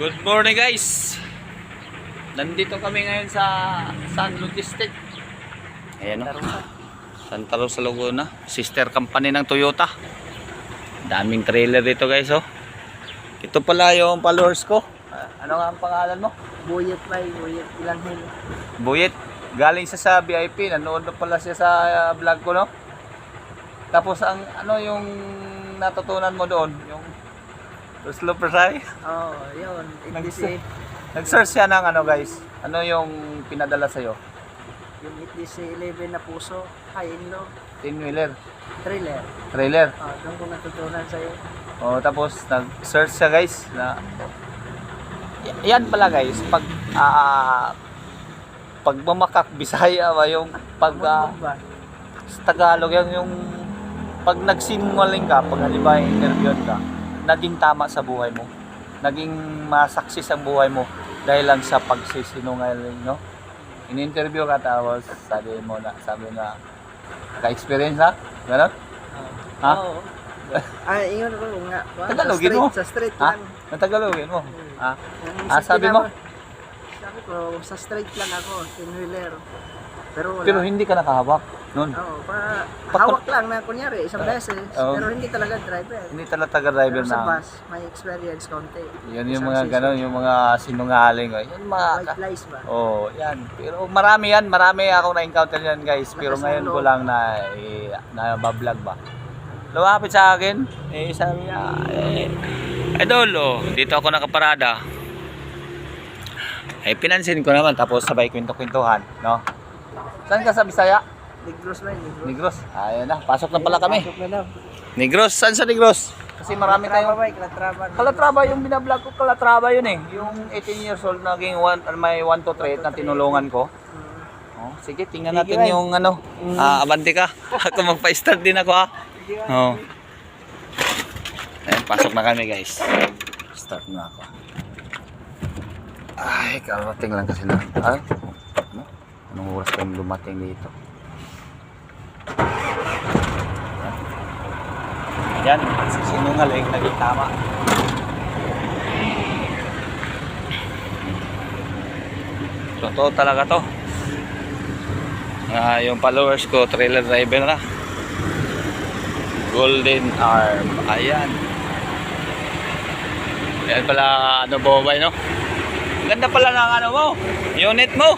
Good morning guys. Nandito kami ngayon sa Sun Logistic. Ayan o. Santa Rosa Laguna. Sister company ng Toyota. Daming trailer dito guys oh. Ito pala yung followers ko. Ah, Ano nga ang pangalan mo? Buyet pa buyet ilang hil. Buyet. Galing siya sa VIP. Nanood na pala siya sa ah, vlog ko no. Tapos ang ano yung natutunan mo doon? Yung slow presay? Oo, oh, yun. Nag- ITC, Nag-search siya ng ano guys. Ano yung pinadala sa'yo? yung ITC 11 na puso, high and low, 10-wheeler. trailer. Trailer. Oh, doon ko natutunan sa'yo. O tapos nag-search siya guys na Y- yan pala guys pag ah pag bumakak Bisaya ba yung pag ah, Ano ba? sa Tagalog yan yung pag nagsinungaling ka pag halimbawa interview ka naging tama sa buhay mo naging masaksis ang buhay mo dahil lang sa pagsisinungaling no in-interview ka tapos sabi mo na sabi na ka-experience ha gano'n. Ha? Oo. Ay, ingon ko nga. ba, Tagalogin sa mo. street, Sa street ha lang. natagalogin mo Hmm. ha Ah, sa sabi mo? Sabi ko, sa street lang ako, tinwheeler. Pero wala. pero hindi ka nakahawak noon Oo, Pag- hawak lang na kunyari, isang beses. Oo. Pero hindi talaga driver. hindi talaga taga-driver Pero sa na bus, may experience konti. Yan yung Isang mga season. gano'n, yung mga sinungaling. oh. Yan mga... White lies ba? Oh, yan. Pero marami yan, marami akong na-encounter yan guys. Pero Lakas ng ngayon ko loob. lang na, eh, na bablog ba. Lumapit sa akin, eh, sabi niya, eh, Idol, oh, dito ako nakaparada. Eh, pinansin ko naman, tapos sabay kwento-kwentuhan, no? Saan ka sa Bisaya? Negros yun? Negros? Negros. Ayan na, pasok na pala kami. Pasok na lang. Negros, saan sa Negros? Kasi marami Kalatraba tayong... ba? Kalatraba. Kalatraba yung binablog ko, Kalatraba yun eh. Yung 18 years old naging one, may 1 to 3 na tinulungan ko. Mm. Oh, sige, tingnan Sige, natin Ray. yung ano. Mm. Ah, abante ka. Ako magpa-start din ako ha. Hindi ba? Oh. Ayan, pasok na kami guys. Start na ako. Ay, karating lang kasi na. Ay, ano? Anong oras kayong dumating dito? Yan, sinungaling, naging tama. Totoo talaga to. Ah, yung followers ko, trailer driver na. Golden Arm. Ayan. Yan pala, ano, bobay, no? Ganda pala ng ano mo. Unit mo.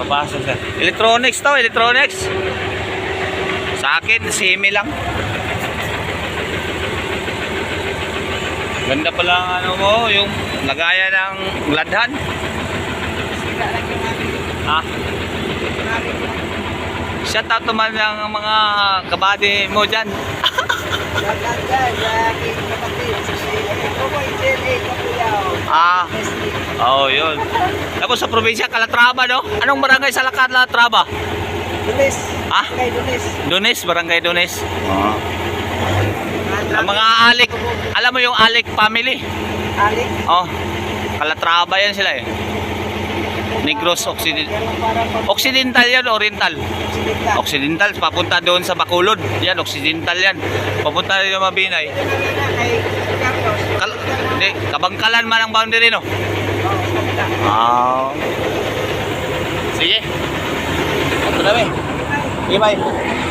Papasok siya. Electronics to, electronics. Sa akin, semi lang. Ganda pala ang ano mo, yung lagaya ng gladhan. Ha? Shout out naman ng mga kabady mo dyan. Shout out dyan sa aking kapatid. Si Kumoy Jelly Kapuyaw. Ah, oh yun. Tapos sa probinsya, Calatrava, no? Anong barangay sa Calatrava? Dulis. Ah? Kay Dulis. Dunes, barangay Dunes. Ah. Ang mga Alik, alam mo yung Alik family? Alik. Oh, Calatrava yan sila eh. Negros Occident Occidental yan, Oriental. Occidental, papunta doon sa Bacolod. Yan, Occidental yan. Papunta rin yung Mabinay. Kal hindi, kabangkalan man ang boundary, no? Oh. Ah. Sige. Ito na, be. Sige, bye.